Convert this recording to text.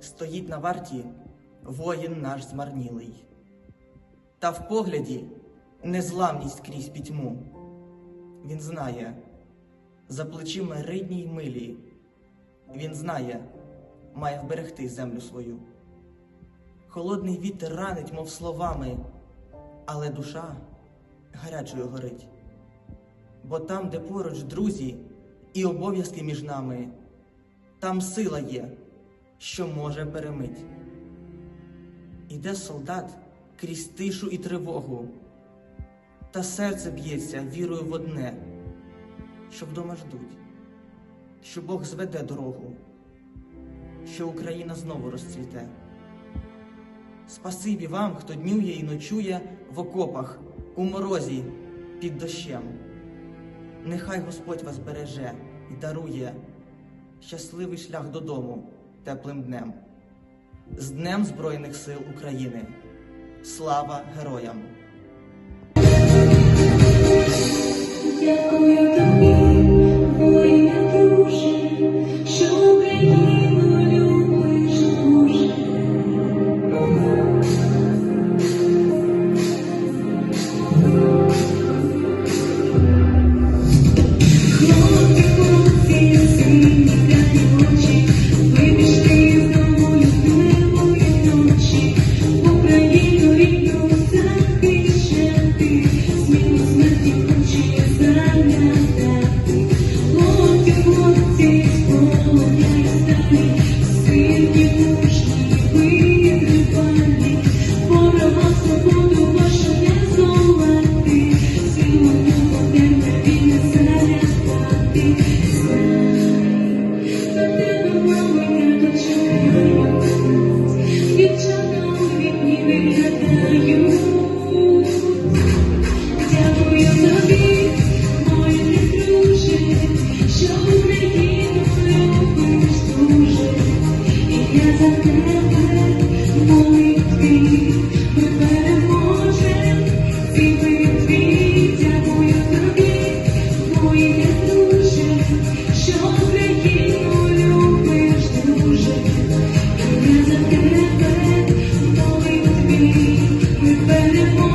стоїть на варті воїн наш змарнілий. Та в погляді незламність крізь пітьму. Він знає, за плечима ридній й милі. Він знає, має вберегти землю свою. Холодний вітер ранить, мов словами, але душа гарячою горить. Бо там, де поруч друзі і обов'язки між нами, там сила є, що може перемить. Іде солдат крізь тишу і тривогу, та серце б'ється вірою в одне, що вдома ждуть, що Бог зведе дорогу, що Україна знову розцвіте. Спасибі вам, хто днює і ночує в окопах, у морозі, під дощем. Нехай Господь вас береже і дарує щасливий шлях додому теплим днем. З Днем Збройних сил України. Слава героям! Сильні мужні, Ми переможемо.